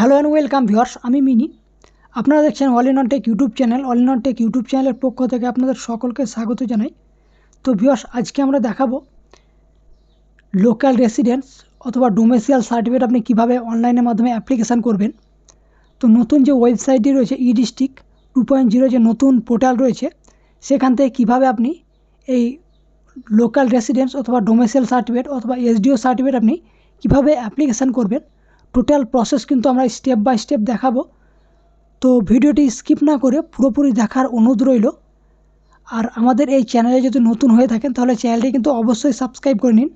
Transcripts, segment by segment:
Hello and welcome viewers আমি মিনি। আপনারা দেখছেন all in on tech YouTube channel all in on tech YouTube চ্যানেলের পক্ষ থেকে আপনাদের সকলকে স্বাগত জানাই। তো ভিউয়ার্স আজকে আমরা দেখাবো লোকাল রেসিডেন্স অথবা ডোমেসিয়াল সার্টিফিকেট আপনি কীভাবে অনলাইনের মাধ্যমে অ্যাপ্লিকেশান করবেন। তো নতুন যে ওয়েবসাইটটি রয়েছে E district two point zero যে নতুন পোর্টাল রয়েছে, সেখান থেকে কীভাবে আপনি এই লোকাল রেসিডেন্স অথবা ডোমেসিয়াল সার্টিফিকেট অথবা এসডিও সার্টিফিকেট আপনি কীভাবে অ্যাপ্লিকেশান করবেন। টোটাল প্রসেস কিন্তু আমরা স্টেপ বাই স্টেপ দেখাবো। তো ভিডিওটি স্কিপ না করে পুরোপুরি দেখার অনুরোধ রইল। আর আমাদের এই চ্যানেলে যদি নতুন হয়ে থাকেন, তাহলে চ্যানেলটি কিন্তু অবশ্যই সাবস্ক্রাইব করে নিন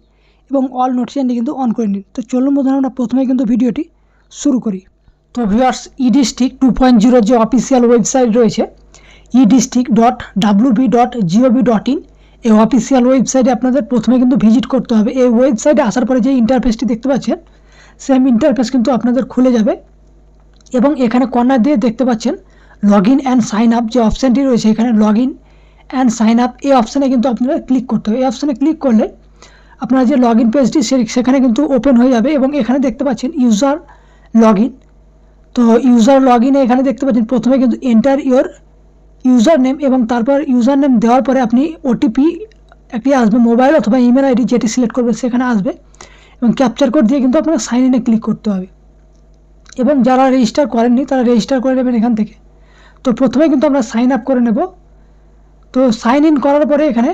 এবং অল নোটিফিকেশনটি কিন্তু অন করে নিন। তো চলুন বোধহয় আমরা প্রথমে কিন্তু ভিডিওটি শুরু করি। তো viewers e district two point জিরোর যে অফিসিয়াল ওয়েবসাইট রয়েছে e district dot WB dot gov dot in এই অফিসিয়াল ওয়েবসাইটে আপনাদের প্রথমে কিন্তু ভিজিট করতে হবে। এই ওয়েবসাইটে আসার পরে যে ইন্টারফেসটি দেখতে পাচ্ছেন সেম ইন্টারফেস কিন্তু আপনাদের খুলে যাবে। এবং এখানে কর্নার দিয়ে দেখতে পাচ্ছেন log in and sign up যে অপশানটি রয়েছে, এখানে log in and sign up এই অপশানে কিন্তু আপনারা ক্লিক করতে হবে। এই অপশানে ক্লিক করলে আপনার যে লগ ইন পেজটি সেখানে কিন্তু ওপেন হয়ে যাবে এবং এখানে দেখতে পাচ্ছেন ইউজার লগ ইন তো ইউজার লগ ইনে এখানে দেখতে পাচ্ছেন প্রথমে কিন্তু এন্টার ইওর ইউজার নেম এবং তারপর ইউজার নেম দেওয়ার পরে আপনি ওটিপি একটি আসবে মোবাইল অথবা ইমেল আইডি যেটি সিলেক্ট করবে সেখানে আসবে। এবং ক্যাপচার কোড দিয়ে কিন্তু আপনাকে সাইন ইনে ক্লিক করতে হবে। এবং যারা রেজিস্টার করেননি, তারা রেজিস্টার করে নেবেন এখান থেকে। তো প্রথমে কিন্তু আমরা সাইন আপ করে নেব। তো সাইন ইন করার পরে এখানে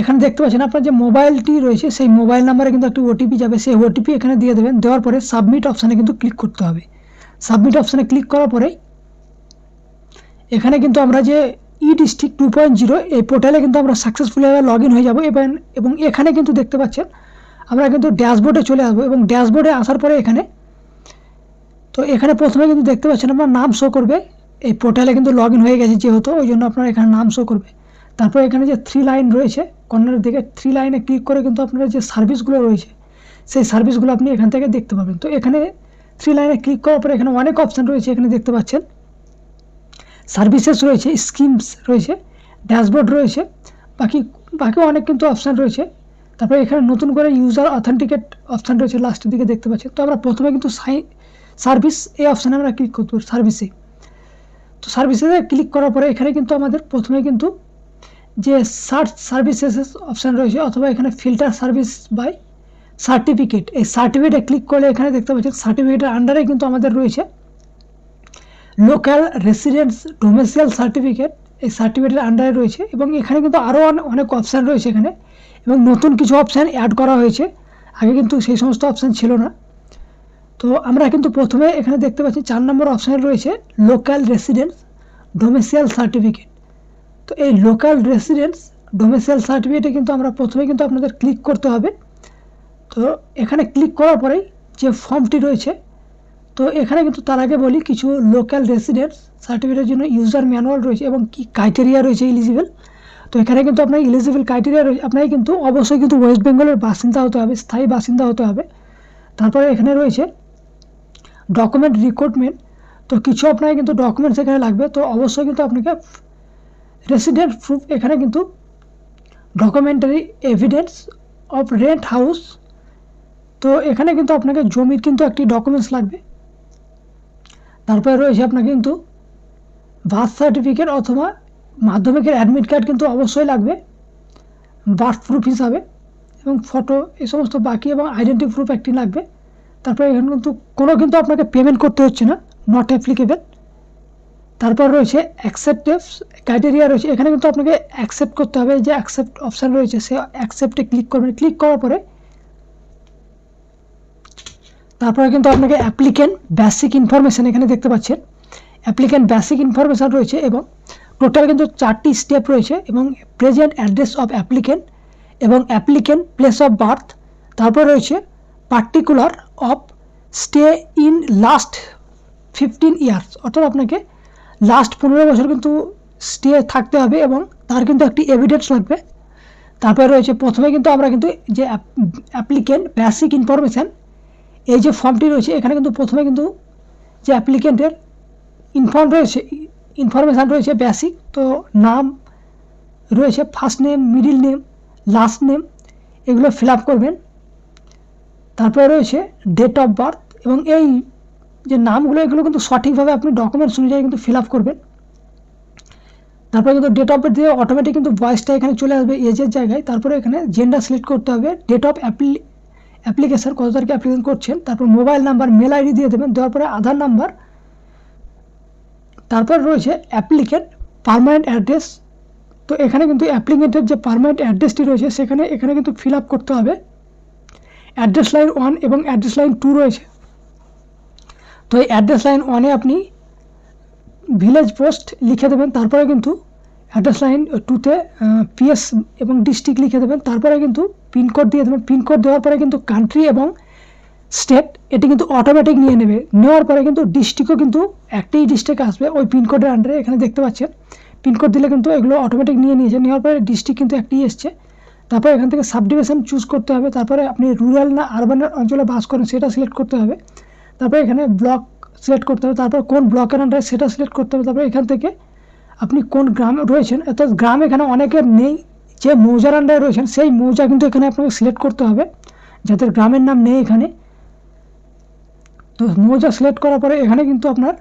এখানে দেখতে পাচ্ছেন আপনার যে মোবাইলটি রয়েছে, সেই মোবাইল নাম্বারে কিন্তু একটি ওটিপি যাবে। সেই ওটিপি এখানে দিয়ে দেবেন। দেওয়ার পরে সাবমিট অপশানে কিন্তু ক্লিক করতে হবে। সাবমিট অপশানে ক্লিক করার পরেই এখানে কিন্তু আমরা যে e district two point zero এই পোর্টালে কিন্তু আমরা সাকসেসফুলিভাবে লগ ইন হয়ে যাব এবং এবং এখানে কিন্তু দেখতে পাচ্ছেন, আমরা কিন্তু ড্যাশবোর্ডে চলে আসব এবং ড্যাশবোর্ডে আসার পরে এখানে, তো এখানে প্রথমে কিন্তু দেখতে পাচ্ছেন আপনার নাম শো করবে, এই পোর্টালে কিন্তু লগ ইন হয়ে গেছে যেহেতু, ওই জন্য আপনার এখানে নাম শো করবে। তারপর এখানে যে থ্রি লাইন রয়েছে, কর্নারের দিকে থ্রি লাইনে ক্লিক করে কিন্তু আপনার যে সার্ভিসগুলো রয়েছে, সেই সার্ভিসগুলো আপনি এখান থেকে দেখতে পাবেন। তো এখানে থ্রি লাইনে ক্লিক করার পরে এখানে অনেক অপশান রয়েছে, এখানে দেখতে পাচ্ছেন। সার্ভিসেস রয়েছে, স্কিমস রয়েছে, ড্যাশবোর্ড রয়েছে, বাকি বাকি অনেক কিন্তু অপশান রয়েছে। তারপরে এখানে নতুন করে ইউজার অথেন্টিকেট অপশান রয়েছে লাস্টের দিকে দেখতে পাচ্ছি তো আমরা প্রথমে কিন্তু সাই সার্ভিস এই অপশানে আমরা ক্লিক করতে পারি সার্ভিসে তো সার্ভিসে ক্লিক করার পরে এখানে কিন্তু আমাদের প্রথমে কিন্তু যে সার্চ সার্ভিসেস অপশান রয়েছে অথবা এখানে ফিল্টার সার্ভিস বাই সার্টিফিকেট এই সার্টিফিকেটে ক্লিক করলে এখানে দেখতে পাচ্ছেন সার্টিফিকেটের আন্ডারে কিন্তু আমাদের রয়েছে। লোকাল রেসিডেন্স ডোমেসিয়াল সার্টিফিকেট এই সার্টিফিকেটের আন্ডারে রয়েছে এবং এখানে কিন্তু আরও অনেক অপশান রয়েছে এখানে এবং নতুন কিছু অপশান অ্যাড করা হয়েছে। আগে কিন্তু সেই সমস্ত অপশান ছিল না। তো আমরা কিন্তু প্রথমে এখানে দেখতে পাচ্ছি চার নম্বর অপশানে রয়েছে লোকাল রেসিডেন্স ডোমেসিয়াল সার্টিফিকেট তো এই লোকাল রেসিডেন্স ডোমেসিয়াল সার্টিফিকেটে কিন্তু আমরা প্রথমে কিন্তু আপনাদের ক্লিক করতে হবে। তো এখানে ক্লিক করার পরেই যে ফর্মটি রয়েছে তো এখানে কিন্তু তার আগে বলি কিছু লোকাল রেসিডেন্ট সার্টিফিকেটের জন্য ইউজার ম্যানুয়াল রয়েছে এবং কী ক্রাইটেরিয়া রয়েছে ইলিজিবল তো এখানে কিন্তু আপনার ইলিজিবল ক্রাইটেরিয়া রয়েছে। আপনাকে কিন্তু অবশ্যই কিন্তু ওয়েস্ট বেঙ্গলের বাসিন্দা হতে হবে, স্থায়ী বাসিন্দা হতে হবে। তারপরে এখানে রয়েছে ডকুমেন্ট রিক্রুটমেন্ট তো কিছু আপনাকে কিন্তু ডকুমেন্টস এখানে লাগবে। তো অবশ্যই কিন্তু আপনাকে রেসিডেন্ট প্রুফ এখানে কিন্তু documentary evidence of rent house তো এখানে কিন্তু আপনাকে জমির কিন্তু একটি ডকুমেন্টস লাগবে। তারপরে রয়েছে আপনার কিন্তু বার্থ সার্টিফিকেট অথবা মাধ্যমিকের অ্যাডমিট কার্ড কিন্তু অবশ্যই লাগবে। বার্থ প্রুফ হিসাবে এবং ফটো এই সমস্ত বাকি এবং আইডেন্টি প্রুফ একটি লাগবে। তারপরে এখানে কিন্তু কোনো কিন্তু আপনাকে পেমেন্ট করতে হচ্ছে না নট অ্যাপ্লিকেবেল তারপর রয়েছে অ্যাকসেপ্টেভ ক্রাইটেরিয়া রয়েছে। এখানে কিন্তু আপনাকে অ্যাকসেপ্ট করতে হবে। যে অ্যাকসেপ্ট অপশান রয়েছে, সে অ্যাকসেপ্টে ক্লিক করবেন। ক্লিক করার পরে তারপরে কিন্তু আপনাকে অ্যাপ্লিকেন্ট বেসিক ইনফরমেশান এখানে দেখতে পাচ্ছেন। অ্যাপ্লিকেন্ট বেসিক ইনফরমেশান রয়েছে এবং টোটাল কিন্তু চারটি স্টেপ রয়েছে এবং প্রেজেন্ট অ্যাড্রেস অফ অ্যাপ্লিকেন্ট এবং অ্যাপ্লিকেন্ট প্লেস অফ বার্থ তারপর রয়েছে particular of stay in last fifteen years অর্থাৎ আপনাকে লাস্ট পনেরো বছর কিন্তু স্টে থাকতে হবে এবং তার কিন্তু একটি এভিডেন্স লাগবে। তারপরে রয়েছে প্রথমে কিন্তু আমরা কিন্তু যে অ্যাপ্লিকেন্ট বেসিক ইনফরমেশান এই যে ফর্মটি রয়েছে, এখানে কিন্তু প্রথমে কিন্তু যে অ্যাপ্লিকেন্টের ইনফর্ম রয়েছে ইনফরমেশান রয়েছে বেসিক তো নাম রয়েছে first name middle name last name এগুলো ফিল আপ করবেন। তারপরে রয়েছে ডেট অফ বার্থ এবং এই যে নামগুলো, এগুলো কিন্তু সঠিকভাবে আপনি ডকুমেন্টস অনুযায়ী কিন্তু ফিল আপ করবেন। তারপরে কিন্তু ডেট অফ বার্থ দিয়ে অটোমেটিক কিন্তু বয়সটা এখানে চলে আসবে এজের জায়গায়। তারপরে এখানে জেন্ডার সিলেক্ট করতে হবে ডেট অফ অ্যাপ্লি অ্যাপ্লিকেশন কত তারিখে অ্যাপ্লিকেশন করছেন, তারপর মোবাইল নাম্বার মেল আইডি দিয়ে দেবেন, দেওয়ার পরে আধার নাম্বার তারপর রয়েছে অ্যাপ্লিকেন্ট পারমানেন্ট অ্যাড্রেস তো এখানে কিন্তু অ্যাপ্লিকেন্টের যে পারমানেন্ট অ্যাড্রেসটি রয়েছে, সেখানে, এখানে কিন্তু ফিল আপ করতে হবে। অ্যাড্রেস লাইন ওয়ান এবং অ্যাড্রেস লাইন টু রয়েছে। তো এই অ্যাড্রেস লাইন ওয়ানে আপনি ভিলেজ পোস্ট লিখে দেবেন, তারপরে কিন্তু অ্যাড্রেস লাইন টুতে পিএস এবং ডিস্ট্রিক্ট লিখে দেবেন। তারপরে কিন্তু পিনকোড দিয়ে দেবেন। পিনকোড দেওয়ার পরে কিন্তু কান্ট্রি এবং স্টেট এটি কিন্তু অটোমেটিক নিয়ে নেবে। নেওয়ার পরে কিন্তু ডিস্ট্রিক্টও কিন্তু একটাই ডিস্ট্রিক্ট আসবে ওই পিনকোডের আন্ডারে এখানে দেখতে পাচ্ছেন পিনকোড দিলে কিন্তু এগুলো অটোমেটিক নিয়ে নিয়েছে। নেওয়ার পরে ডিস্ট্রিক্ট কিন্তু একটি এসছে। তারপরে এখান থেকে সাবডিভিশন চুজ করতে হবে। তারপরে আপনি রুরাল না আরবান অঞ্চলে বাস করেন, সেটা সিলেক্ট করতে হবে। তারপরে এখানে ব্লক সিলেক্ট করতে হবে। তারপর কোন ব্লকের আন্ডারে সেটা সিলেক্ট করতে হবে। তারপরে এখান থেকে আপনি কোন গ্রামে রয়েছেন, অর্থাৎ গ্রাম এখানে অনেকের নেই, যে মৌজার আন্ডারে রয়েছেন, সেই মৌজা কিন্তু এখানে আপনাকে সিলেক্ট করতে হবে। যাদের গ্রামের নাম নেই এখানে। তো মৌজা সিলেক্ট করার পরে এখানে কিন্তু আপনার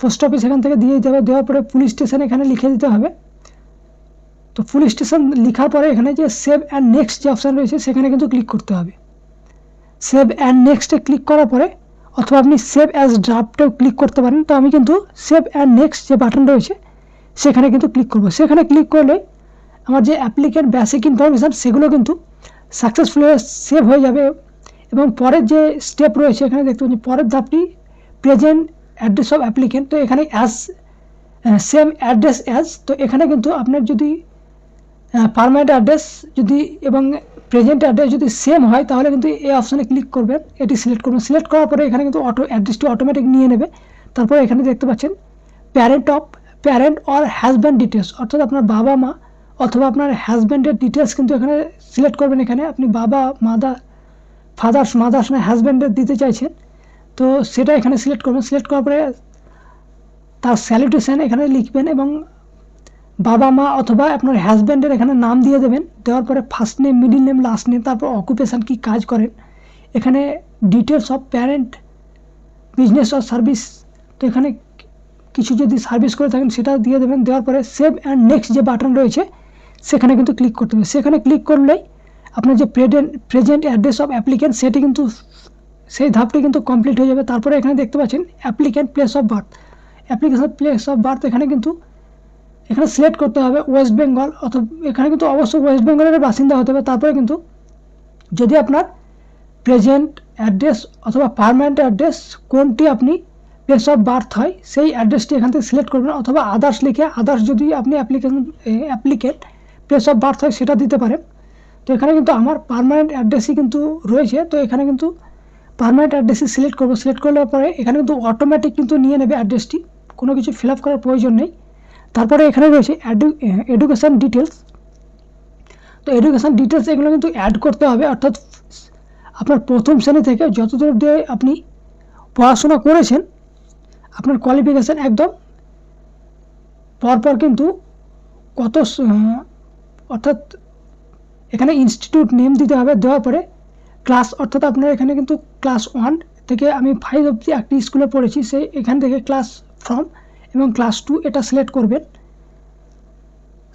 পোস্ট অফিস এখান থেকে দিয়ে দিতে হবে। দেওয়ার পরে পুলিশ স্টেশন এখানে লিখে দিতে হবে। তো পুলিশ স্টেশন লেখার পরে এখানে যে সেভ অ্যান্ড নেক্সট যে অপশান রয়েছে, সেখানে কিন্তু ক্লিক করতে হবে। সেভ অ্যান্ড নেক্সটে ক্লিক করার পরে অথবা আপনি সেভ অ্যাজ ড্রাফটেও ক্লিক করতে পারেন। তো আমি কিন্তু সেভ অ্যান্ড নেক্সট যে বাটন রয়েছে সেখানে কিন্তু ক্লিক করব। সেখানে ক্লিক করলে আমার যে অ্যাপ্লিকেন্ট বেসিক ইনফরমেশান সেগুলো কিন্তু সাকসেসফুলি সেভ হয়ে যাবে এবং পরের যে স্টেপ রয়েছে, এখানে দেখতে পাচ্ছি পরের ধাপটি প্রেজেন্ট অ্যাড্রেস অফ অ্যাপ্লিকেন্ট তো এখানে অ্যাজ সেম অ্যাড্রেস অ্যাজ তো এখানে কিন্তু আপনার যদি পারমানেন্ট অ্যাড্রেস যদি এবং প্রেজেন্ট অ্যাড্রেস যদি সেম হয়, তাহলে কিন্তু এই অপশানে ক্লিক করবেন। এটি সিলেক্ট করবেন। সিলেক্ট করার পরে এখানে কিন্তু অটো অ্যাড্রেসটি অটোমেটিক নিয়ে নেবে। তারপরে এখানে দেখতে পাচ্ছেন parent of parent or husband details অর্থাৎ আপনার বাবা মা অথবা আপনার হাজব্যান্ডের ডিটেলস কিন্তু এখানে সিলেক্ট করবেন এখানে। আপনি বাবা মাদার ফাদার্স মাদার্স না হাজব্যান্ডের দিতে চাইছেন, তো সেটা এখানে সিলেক্ট করবেন। সিলেক্ট করার পরে তার স্যালুটেশন এখানে লিখবেন এবং বাবা মা অথবা আপনার হাজব্যান্ডের এখানে নাম দিয়ে দেবেন। দেওয়ার পরে first name middle name last name তারপর অকুপেশান কী কাজ করেন। এখানে details of parent business or service তো এখানে কিছু যদি সার্ভিস করে থাকেন সেটা দিয়ে দেবেন। দেওয়ার পরে সেভ অ্যান্ড নেক্সট যে বাটন রয়েছে, সেখানে কিন্তু ক্লিক করতে হবে। সেখানে ক্লিক করলেই আপনার যে present present address of applicant সেটি কিন্তু সেই ধাপটি কিন্তু কমপ্লিট হয়ে যাবে। তারপরে এখানে দেখতে পাচ্ছেন applicant place of birth application place of birth এখানে কিন্তু, এখানে সিলেক্ট করতে হবে ওয়েস্ট বেঙ্গল অথবা এখানে কিন্তু অবশ্যই ওয়েস্ট বেঙ্গলের বাসিন্দা হতে হবে। তারপরে কিন্তু যদি আপনার প্রেজেন্ট অ্যাড্রেস অথবা পারমানেন্ট অ্যাড্রেস কোনটি আপনি প্লেস অফ বার্থ হয়, সেই অ্যাড্রেসটি এখান থেকে সিলেক্ট করবেন অথবা আদার্স লিখে আদার্স যদি আপনি application applicant place of birth হয় সেটা দিতে পারেন। তো এখানে কিন্তু আমার পারমানেন্ট অ্যাড্রেসই কিন্তু রয়েছে। তো এখানে কিন্তু পারমানেন্ট অ্যাড্রেসই সিলেক্ট করব। সিলেক্ট করলে পরে এখানে কিন্তু অটোমেটিক কিন্তু নিয়ে নেবে অ্যাড্রেসটি কোনো কিছু ফিল করার প্রয়োজন নেই। তারপরে এখানে রয়েছে এডুকেশান ডিটেলস তো এডুকেশান ডিটেলস এগুলো কিন্তু অ্যাড করতে হবে। অর্থাৎ আপনার প্রথম শ্রেণি থেকে যতদূর দিয়ে আপনি পড়াশোনা করেছেন আপনার কোয়ালিফিকেশান একদম পরপর কিন্তু কত অর্থাৎ এখানে ইনস্টিটিউট নেম দিতে হবে, দেওয়ার পরে ক্লাস অর্থাৎ আপনার এখানে কিন্তু ক্লাস ওয়ান থেকে আমি ফাইভ অবধি একটি স্কুলে পড়েছি সেই এখান থেকে ক্লাস ফ্রম এবং ক্লাস টু এটা সিলেক্ট করবেন।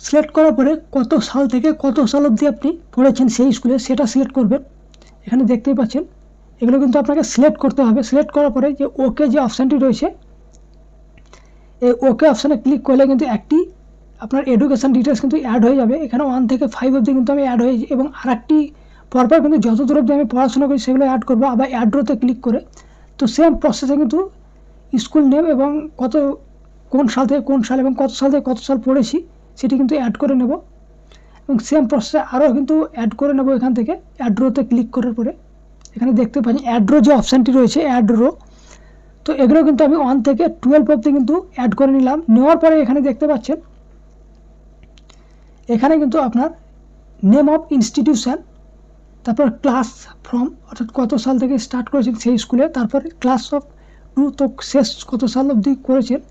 সিলেক্ট করার পরে কত সাল থেকে কত সাল অবধি আপনি পড়েছেন সেই স্কুলে সেটা সিলেক্ট করবেন। এখানে দেখতেই পাচ্ছেন, এগুলো কিন্তু আপনাকে সিলেক্ট করতে হবে। সিলেক্ট করার পরে যে ওকে যে অপশানটি রয়েছে এই ওকে অপশানে ক্লিক করলে কিন্তু একটি আপনার এডুকেশান ডিটেলস কিন্তু অ্যাড হয়ে যাবে। এখানে ওয়ান থেকে ফাইভ অবধি কিন্তু আমি অ্যাড হয়ে এবং আর একটি পরপর কিন্তু যত দূর অবধি আমি পড়াশোনা করি সেগুলো অ্যাড করব আবার অ্যাড্রোতে ক্লিক করে। তো সেম প্রসেসে কিন্তু স্কুল নেম এবং কত, কোন সাল থেকে কোন সাল এবং কত সাল থেকে কত সাল পড়েছি সেটি কিন্তু অ্যাড করে নেব। এবং সেম প্রসেসে আরও কিন্তু অ্যাড করে নেব এখান থেকে অ্যাড্রোতে ক্লিক করার পরে। এখানে দেখতে পাচ্ছি অ্যাড্রো যে অপশানটি রয়েছে অ্যাড্রো তো এগুলো কিন্তু আমি ওয়ান থেকে টুয়েলভ অবধি কিন্তু অ্যাড করে নিলাম। নেওয়ার পরে এখানে দেখতে পাচ্ছেন, এখানে কিন্তু আপনার নেম অফ ইনস্টিটিউশন তারপর ক্লাস ফ্রম অর্থাৎ কত সাল থেকে স্টার্ট করেছেন সেই স্কুলে তারপর ক্লাস অফ টু তো শেষ কত সাল অবধি করেছেন?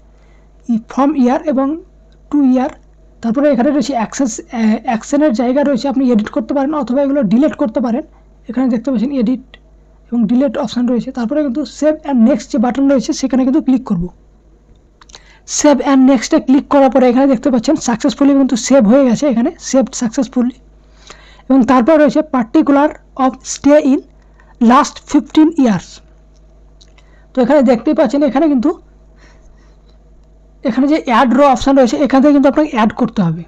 ফ্রম ইয়ার এবং টু ইয়ার তারপরে এখানে রয়েছে অ্যাক্সেস অ্যাকশনের জায়গা রয়েছে, আপনি এডিট করতে পারেন অথবা এগুলো ডিলিট করতে পারেন। এখানে দেখতে পাচ্ছেন এডিট এবং ডিলেট অপশান রয়েছে। তারপরে কিন্তু সেভ অ্যান্ড নেক্সট যে বাটন রয়েছে, সেখানে কিন্তু ক্লিক করব। সেভ অ্যান্ড নেক্সটে ক্লিক করার পরে এখানে দেখতে পাচ্ছেন সাকসেসফুলি কিন্তু সেভ হয়ে গেছে এখানে সেভ সাকসেসফুলি এবং তারপর রয়েছে particular of stay in last fifteen years তো এখানে দেখতেই পাচ্ছেন এখানে কিন্তু, এখানে যে অ্যাড রো অপশান রয়েছে, এখান থেকে কিন্তু আপনাকে অ্যাড করতে হবে।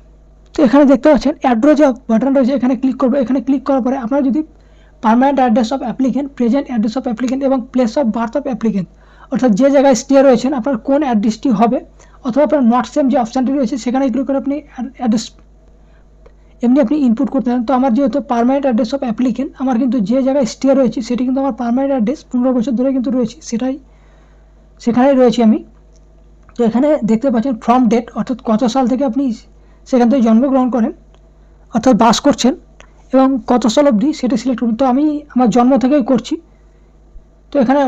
তো এখানে দেখতে পাচ্ছেন অ্যাড যে বাটন রয়েছে, এখানে ক্লিক করব। এখানে ক্লিক করার পরে আপনারা যদি permanent address of applicant present address of applicant এবং place of birth of applicant অর্থাৎ যে জায়গায় স্টে রয়েছেন, আপনার কোন অ্যাড্রেসটি হবে? অথবা আপনার নট সেম যে অপশানটি রয়েছে সেখানে ক্লিক করে আপনি অ্যাড্রেস এমনি আপনি ইনপুট করতে পারেন। তো আমার যেহেতু পারমানেন্ট অ্যাড্রেস অফ অ্যাপ্লিকেন্ট আমার কিন্তু যে জায়গায় স্টে রয়েছে, সেটি কিন্তু আমার পারমানেন্ট অ্যাড্রেস পনেরো বছর ধরে কিন্তু রয়েছে, সেটাই, সেখানেই রয়েছি আমি। তো এখানে দেখতে পাচ্ছেন ফ্রম ডেট অর্থাৎ কত সাল থেকে আপনি সেখান থেকে জন্মগ্রহণ করেন, অর্থাৎ বাস করছেন। এবং কত সাল অবধি সেটা সিলেক্ট করবেন তো আমি আমার জন্ম থেকেই করছি। তো এখানে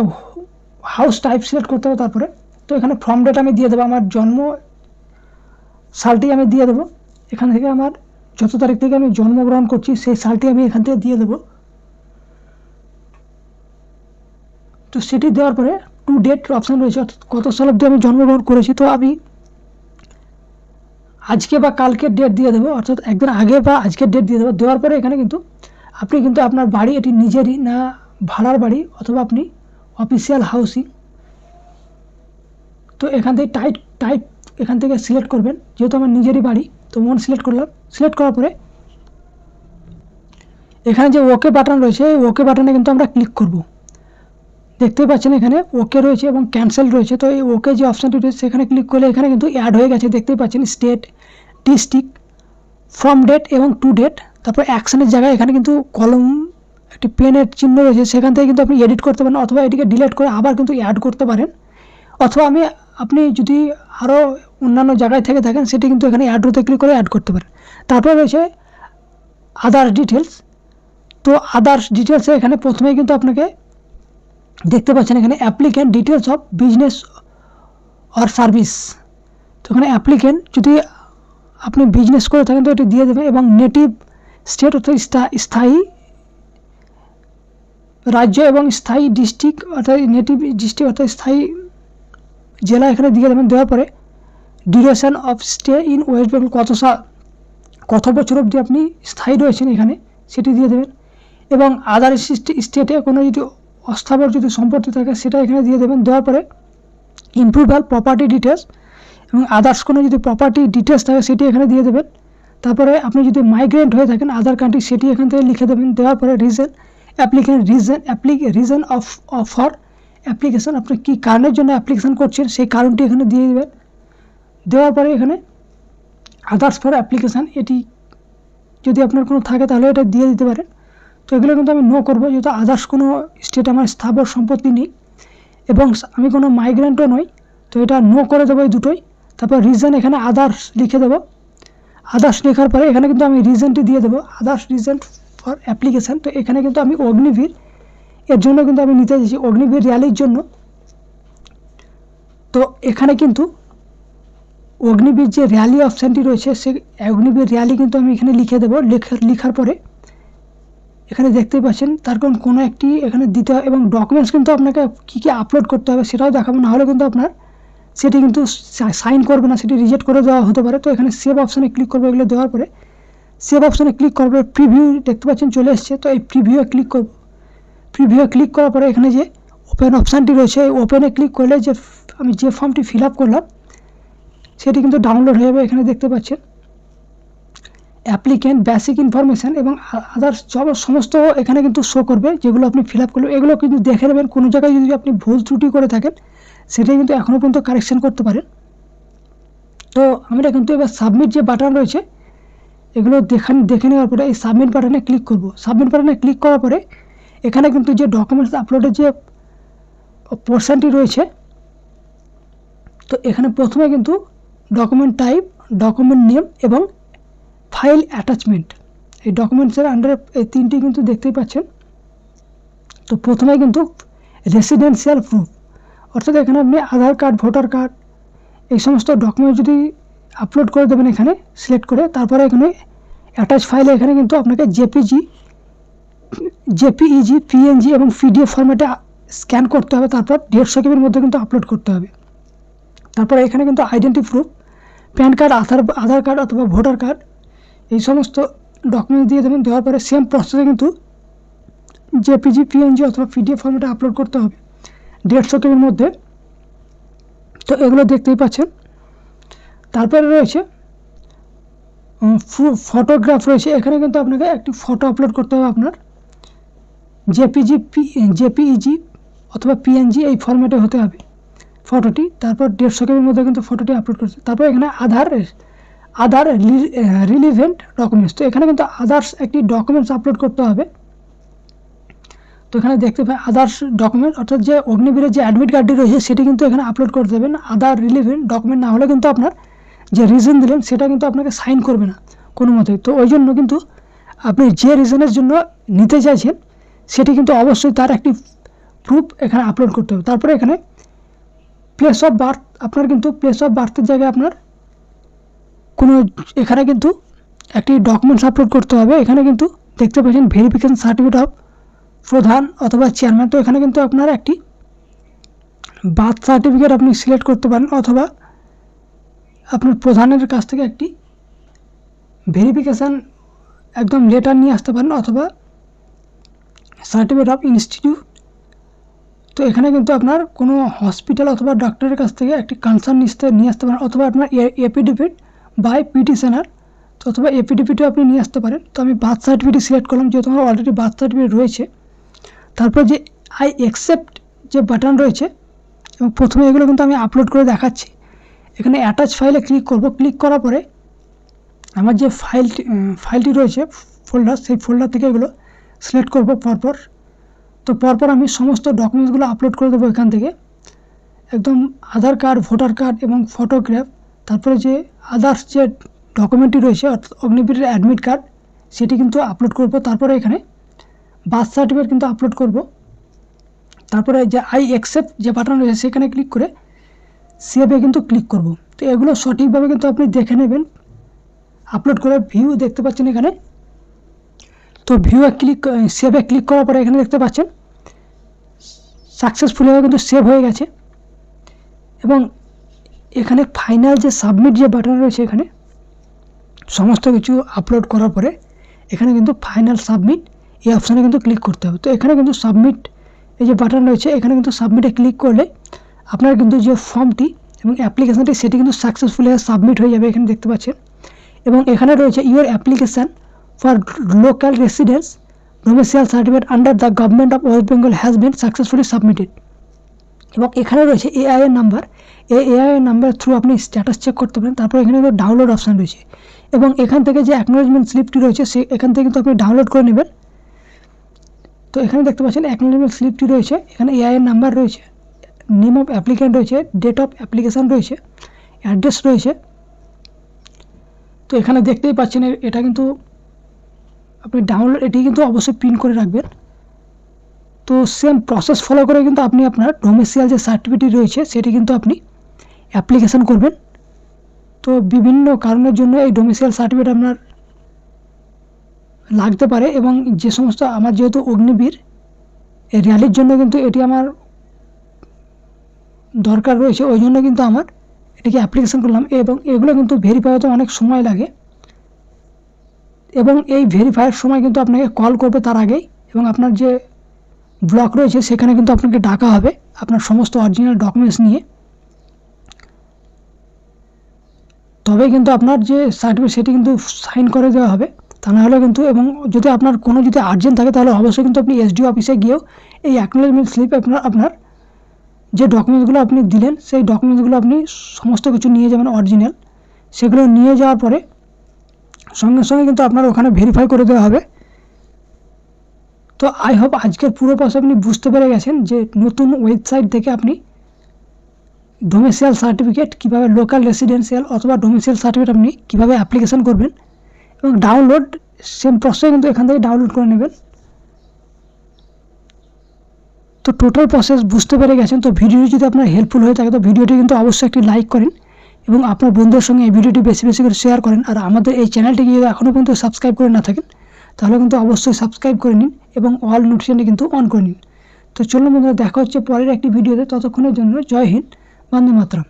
হাউস টাইপ সিলেক্ট করতে হবে তারপরে। তো এখানে ফর্ম ডেট আমি দিয়ে দেবো। আমার জন্ম সালটি আমি দিয়ে দেবো। এখান থেকে আমার যত তারিখ থেকে আমি জন্মগ্রহণ করছি, সেই সালটি আমি এখান থেকে দিয়ে দেবো। তো সেটি দেওয়ার পরে টু ডেট অপশান রয়েছে। অর্থাৎ কত সাল অবধি আমি জন্মগ্রহণ করেছি, তো আমি আজকে বা কালকের ডেট দিয়ে দেবো, অর্থাৎ একদিন আগে বা আজকের ডেট দিয়ে দেবো। দেওয়ার পরে এখানে কিন্তু আপনি কিন্তু আপনার বাড়ি এটি নিজেরই না ভাড়ার বাড়ি অথবা আপনি অফিসিয়াল হাউসিং তো এখান থেকে টাইপ টাইপ এখান থেকে সিলেক্ট করবেন। যেহেতু আমার নিজেরই বাড়ি, তো মন সিলেক্ট করলাম। সিলেক্ট করার পরে এখানে যে ওকে বাটন রয়েছে ওকে বাটনে কিন্তু আমরা ক্লিক করব। দেখতেই পাচ্ছেন এখানে ওকে রয়েছে এবং ক্যান্সেল রয়েছে। তো এই ওকে যে অপশানটি রয়েছে সেখানে ক্লিক করলে এখানে কিন্তু অ্যাড হয়ে গেছে। দেখতেই পাচ্ছেন স্টেট ডিস্ট্রিক্ট ফ্রম ডেট এবং টু ডেট তারপর অ্যাকশনের জায়গায় এখানে কিন্তু কলম একটি পেনের চিহ্ন রয়েছে। সেখান থেকে কিন্তু আপনি এডিট করতে পারেন অথবা এটিকে ডিলিট করে আবার কিন্তু অ্যাড করতে পারেন। অথবা আমি, আপনি যদি আরও অন্যান্য জায়গায় থেকে থাকেন, সেটি কিন্তু এখানে অ্যাড হতে ক্লিক করে অ্যাড করতে পারেন। তারপর রয়েছে আদার্স ডিটেলস তো আদার্স ডিটেলসে এখানে প্রথমেই কিন্তু আপনাকে দেখতে পাচ্ছেন এখানে applicant details of business or service তো এখানে অ্যাপ্লিক্যান্ট যদি আপনি বিজনেস করে থাকেন, তো এটি দিয়ে দেবে এবং নেটিভ স্টেট অর্থাৎ স্থায়ী রাজ্য এবং স্থায়ী ডিস্ট্রিক্ট অর্থাৎ নেটিভ ডিস্ট্রিক্ট অর্থাৎ স্থায়ী জেলা এখানে দিয়ে দেবেন। দেওয়ার পরে duration of stay in West Bengal কত সা, কত বছর অবধি আপনি স্থায়ী রয়েছেন এখানে, সেটি দিয়ে দেবেন। এবং আদার স্টেটে কোনো যদি অস্থাবর যদি সম্পত্তি থাকে, সেটা এখানে দিয়ে দেবেন। দেওয়ার পরে ইমপ্রুভাল প্রপার্টি ডিটেলস এবং আদার্স কোনো যদি প্রপার্টি ডিটেলস থাকে, সেটি এখানে দিয়ে দেবেন। তারপরে আপনি যদি মাইগ্রেন্ট হয়ে থাকেন আদার কান্ট্রি সেটি এখান থেকে লিখে দেবেন। দেওয়ার পরে রিজন অ্যাপ্লিকেশন রিজন অ্যাপ্লিক রিজন অফ অফার অ্যাপ্লিকেশন আপনি কী কারণের জন্য অ্যাপ্লিকেশন করছেন, সেই কারণটি এখানে দিয়ে দেবেন। দেওয়ার পরে এখানে আদার্স ফর অ্যাপ্লিকেশান এটি যদি আপনার কোনো থাকে, তাহলে এটা দিয়ে দিতে পারেন। তো এগুলো কিন্তু আমি নো করব, যেহেতু আদার্স কোনো স্টেট আমার স্থাবর সম্পত্তি নেই এবং আমি কোনো মাইগ্রেন্টও নই, তো এটা নো করে দেবো এই দুটোই। তারপর রিজন এখানে আদার্স লিখে দেবো। আদার্স লেখার পরে এখানে কিন্তু আমি রিজনটি দিয়ে দেবো। আদার্স রিজন ফর অ্যাপ্লিকেশান তো এখানে কিন্তু আমি অগ্নিবীর, এর জন্য কিন্তু আমি নিতে চাইছি অগ্নিবীর র্যালির জন্য। তো এখানে কিন্তু অগ্নিবীর যে র্যালি অপশানটি রয়েছে, সেই অগ্নিবীর র্যালি কিন্তু আমি এখানে লিখে দেবো। লেখার পরে এখানে দেখতেই পাচ্ছেন, তার কারণ কোনো একটি এখানে দিতে হয় এবং ডকুমেন্টস কিন্তু আপনাকে কী কী আপলোড করতে হবে সেটাও দেখাবো, না হলে কিন্তু আপনার সেটি কিন্তু সাইন করবে না, সেটি রিজেক্ট করে দেওয়া হতে পারে। তো এখানে সেভ অপশানে ক্লিক করব এগুলো দেওয়ার পরে। সেভ অপশানে ক্লিক করার পরে প্রিভিউ দেখতে পাচ্ছেন চলে এসছে, তো এই প্রিভিউয়ে ক্লিক করব প্রিভিউয়ে ক্লিক করার পরে এখানে যে ওপেন অপশানটি রয়েছে, এই ওপেনে ক্লিক করলে যে আমি যে ফর্মটি ফিল আপ করলাম, সেটি কিন্তু ডাউনলোড হয়ে যাবে এখানে দেখতে পাচ্ছেন। অ্যাপ্লিকেন্ট বেসিক ইনফরমেশান এবং আদার্স সব সমস্ত এখানে কিন্তু শো করবে, যেগুলো আপনি ফিল আপ করলেন এগুলো কিন্তু দেখে নেবেন। কোনো জায়গায় যদি আপনি ভুল ত্রুটি করে থাকেন, সেটাই কিন্তু এখনও পর্যন্ত কারেকশান করতে পারেন। তো আমরা কিন্তু এবার সাবমিট যে বাটন রয়েছে, এগুলো দেখান দেখে নেওয়ার পরে এই সাবমিট বাটনে ক্লিক করব। সাবমিট বাটনে ক্লিক করার পরে, এখানে কিন্তু যে ডকুমেন্টস আপলোডের যে পোর্শনটি রয়েছে, তো এখানে প্রথমে কিন্তু ডকুমেন্ট টাইপ ডকুমেন্ট নেম এবং ফাইল অ্যাটাচমেন্ট। এই ডকুমেন্টসের আন্ডারে এই তিনটি কিন্তু দেখতেই পাচ্ছেন। তো প্রথমে কিন্তু রেসিডেন্সিয়াল প্রুফ অর্থাৎ এখানে আপনি আধার কার্ড ভোটার কার্ড এই সমস্ত ডকুমেন্ট যদি আপলোড করে দেবেন এখানে সিলেক্ট করে, তারপরে এখানে অ্যাটাচ ফাইলে এখানে কিন্তু আপনাকে জেপিজি জেপিইজি পিএনজি এবং পিডিএফ ফরম্যাটে স্ক্যান করতে হবে, তারপর দেড়শো কেবির মধ্যে কিন্তু আপলোড করতে হবে। তারপর এখানে কিন্তু identity proof PAN card Aadhaar Aadhaar card অথবা ভোটার কার্ড এই সমস্ত ডকুমেন্টস দিয়ে দেবেন, দেওয়ার পরে সেম প্রসেসে কিন্তু জেপিজি পিএনজি অথবা পিডিএফ ফরম্যাটে আপলোড করতে হবে। দেড়শো কেবির মধ্যে। তো এগুলো দেখতেই পাচ্ছেন। তারপরে রয়েছে ফটোগ্রাফ রয়েছে। এখানে কিন্তু আপনাকে একটি ফটো আপলোড করতে হবে আপনার। জেপিজি পি জেপিইজি অথবা পিএনজি এই ফরম্যাটে হতে হবে ফটোটি তারপর দেড়শো কেবির মধ্যে কিন্তু ফটোটি আপলোড করছে তারপর এখানে আধার আধার রিলিভেন্ট ডকুমেন্টস তো এখানে কিন্তু আদার্স একটি ডকুমেন্টস আপলোড করতে হবে। তো এখানে দেখতে পাই আদার্স ডকুমেন্ট অর্থাৎ যে অগ্নিবীরের যে অ্যাডমিট কার্ডটি রয়েছে, সেটি কিন্তু এখানে আপলোড করতে দেবেন আদার রিলিভেন্ট ডকুমেন্ট না হলে কিন্তু আপনার যে রিজন দিলেন, সেটা কিন্তু আপনাকে সাইন করবে না কোনো মতেই। তো ওই জন্য কিন্তু আপনি যে রিজনের জন্য নিতে চাইছেন, সেটি কিন্তু অবশ্যই তার একটি প্রুফ এখানে আপলোড করতে হবে। তারপরে এখানে প্লেস অফ বার্থ আপনার কিন্তু প্লেস অফ বার্থের জায়গায় আপনার কোনো এখানে কিন্তু একটি ডকুমেন্টস আপলোড করতে হবে। এখানে কিন্তু দেখতে পাচ্ছেন ভেরিফিকেশন সার্টিফিকেট অফ প্রধান অথবা চেয়ারম্যান তো এখানে কিন্তু আপনার একটি বার্থ সার্টিফিকেট আপনি সিলেক্ট করতে পারেন অথবা আপনার প্রধানের কাছ থেকে একটি ভেরিফিকেশান একদম লেটার নিয়ে আসতে পারেন অথবা সার্টিফিকেট অফ ইনস্টিটিউট তো এখানে কিন্তু আপনার কোনো হসপিটাল অথবা ডক্টরের কাছ থেকে একটি কনসার্ন নিয়ে আসতে পারেন অথবা আপনার এপিডিপিট বাই পিটিশনার অথবা এপিডিপিটিও আপনি নিয়ে আসতে পারেন। তো আমি বার্থ সার্টিফিকেট সিলেক্ট করলাম, যেহেতু আমার অলরেডি বার্থ সার্টিফিকেট রয়েছে। তারপর যে আই অ্যাকসেপ্ট যে বাটন রয়েছে, এবং প্রথমে এগুলো কিন্তু আমি আপলোড করে দেখাচ্ছি। এখানে অ্যাটাচ ফাইলে ক্লিক করব। ক্লিক করার পরে আমার যে ফাইলটি ফাইলটি রয়েছে ফোল্ডার সেই ফোল্ডার থেকে এগুলো সিলেক্ট করব পরপর। তো পরপর আমি সমস্ত ডকুমেন্টসগুলো আপলোড করে দেবো এখান থেকে। একদম আধার কার্ড ভোটার কার্ড এবং ফটোগ্রাফ তারপরে যে আদার্স যে ডকুমেন্টটি রয়েছে অগ্নিবীরের অ্যাডমিট কার্ড সেটি কিন্তু আপলোড করব। তারপরে এখানে বার্থ সার্টিফিকেট কিন্তু আপলোড করব। তারপরে যে আই অ্যাকসেপ্ট যে বাটন রয়েছে, সেখানে ক্লিক করে সেভে কিন্তু ক্লিক করব। তো এগুলো সঠিকভাবে কিন্তু আপনি দেখে নেবেন। আপলোড করে ভিউ দেখতে পাচ্ছেন এখানে। তো ভিউ ক্লিক সেভে ক্লিক করার পরে এখানে দেখতে পাচ্ছেন সাকসেসফুলিভাবে কিন্তু সেভ হয়ে গেছে। এবং এখানে ফাইনাল যে সাবমিট যে বাটন রয়েছে এখানে, সমস্ত কিছু আপলোড করার পরে এখানে কিন্তু ফাইনাল সাবমিট এই অপশানে কিন্তু ক্লিক করতে হবে। তো এখানে কিন্তু সাবমিট এই যে বাটন রয়েছে, এখানে কিন্তু সাবমিটে ক্লিক করলে আপনার কিন্তু যে ফর্মটি এবং অ্যাপ্লিকেশানটি সেটি কিন্তু সাকসেসফুলি সাবমিট হয়ে যাবে এখানে দেখতে পাচ্ছেন। এবং এখানে রয়েছে your application for local residence domicile certificate under the government of West Bengal has been successfully submitted এবং এখানে রয়েছে এআই এর নাম্বার এই এআই এর নাম্বার থ্রু আপনি স্ট্যাটাস চেক করতে পারেন। তারপর এখানে কিন্তু ডাউনলোড অপশান রয়েছে। এবং এখান থেকে যে অ্যাকনোলজমেন্ট স্লিপটি রয়েছে, সে এখান থেকে কিন্তু আপনি ডাউনলোড করে নেবেন। তো এখানে দেখতে পাচ্ছেন অ্যাকনোলজমেন্ট স্লিপটি রয়েছে। এখানে এআই এর নাম্বার রয়েছে। নেম অফ অ্যাপ্লিক্যান্ট রয়েছে। ডেট অফ অ্যাপ্লিকেশান রয়েছে। অ্যাড্রেস রয়েছে। তো এখানে দেখতেই পাচ্ছেন এটা কিন্তু আপনি ডাউনলোড এটি কিন্তু অবশ্যই প্রিন্ট করে রাখবেন। তো সেম প্রসেস ফলো করে কিন্তু আপনি আপনার ডোমেসিয়াল যে সার্টিফিকেট রয়েছে, সেটি কিন্তু আপনি অ্যাপ্লিকেশান করবেন। তো বিভিন্ন কারণের জন্য এই ডোমেসিয়াল সার্টিফিকেট আপনার লাগতে পারে এবং যে সমস্ত আমার যেহেতু অগ্নিবীর, এই র্যালির জন্য কিন্তু এটি আমার দরকার রয়েছে। ওই জন্য কিন্তু আমার এটিকে অ্যাপ্লিকেশান করলাম এবং এগুলো কিন্তু ভেরিফাই হতে অনেক সময় লাগে। এবং এই ভেরিফাইয়ের সময় কিন্তু আপনাকে কল করবে তার আগেই এবং আপনার যে ব্লক রয়েছে, সেখানে কিন্তু আপনাকে ডাকা হবে আপনার সমস্ত অরিজিনাল ডকুমেন্টস নিয়ে। তবে কিন্তু আপনার যে সার্টিফিকেট সেটি কিন্তু সাইন করে দেওয়া হবে। তা না হলে কিন্তু এবং যদি আপনার কোনো যদি আর্জেন্ট থাকে, তাহলে অবশ্যই কিন্তু আপনি এসডিও অফিসে গিয়েও এই অ্যাকনোলেজমেন্ট স্লিপ আপনার আপনার যে ডকুমেন্টসগুলো আপনি দিলেন, সেই ডকুমেন্টসগুলো আপনি সমস্ত কিছু নিয়ে যাবেন অরিজিনাল সেগুলো নিয়ে যাওয়ার পরে সঙ্গে সঙ্গে কিন্তু আপনার ওখানে ভেরিফাই করে দেওয়া হবে। তো আই হোপ আজকের পুরো প্রসেস আপনি বুঝতে পেরে গেছেন যে নতুন ওয়েবসাইট থেকে আপনি ডোমেসিয়াল সার্টিফিকেট কীভাবে লোকাল রেসিডেন্সিয়াল অথবা ডোমেসিয়াল সার্টিফিকেট আপনি কীভাবে অ্যাপ্লিকেশন করবেন এবং ডাউনলোড সেম প্রসেস কিন্তু এখান থেকে ডাউনলোড করে নেবেন। তো টোটাল প্রসেস বুঝতে পেরে গেছেন, তো ভিডিওটি যদি আপনার হেল্পফুল হয়ে থাকে, তো ভিডিওটি কিন্তু অবশ্যই একটি লাইক করেন এবং আপনার বন্ধুদের সঙ্গে এই ভিডিওটি বেশি বেশি করে শেয়ার করেন। আর আমাদের এই চ্যানেলটিকে যদি এখনও পর্যন্ত সাবস্ক্রাইব করে না থাকেন তাহলে কিন্তু অবশ্যই সাবস্ক্রাইব করে নিন এবং অল নোটিফিকেশনটা কিন্তু অন করে নিন। তো চলুন বন্ধুরা, দেখা হচ্ছে পরের একটি ভিডিওতে ততক্ষণের জন্য জয় হিন্দ, বন্দে মাতরম।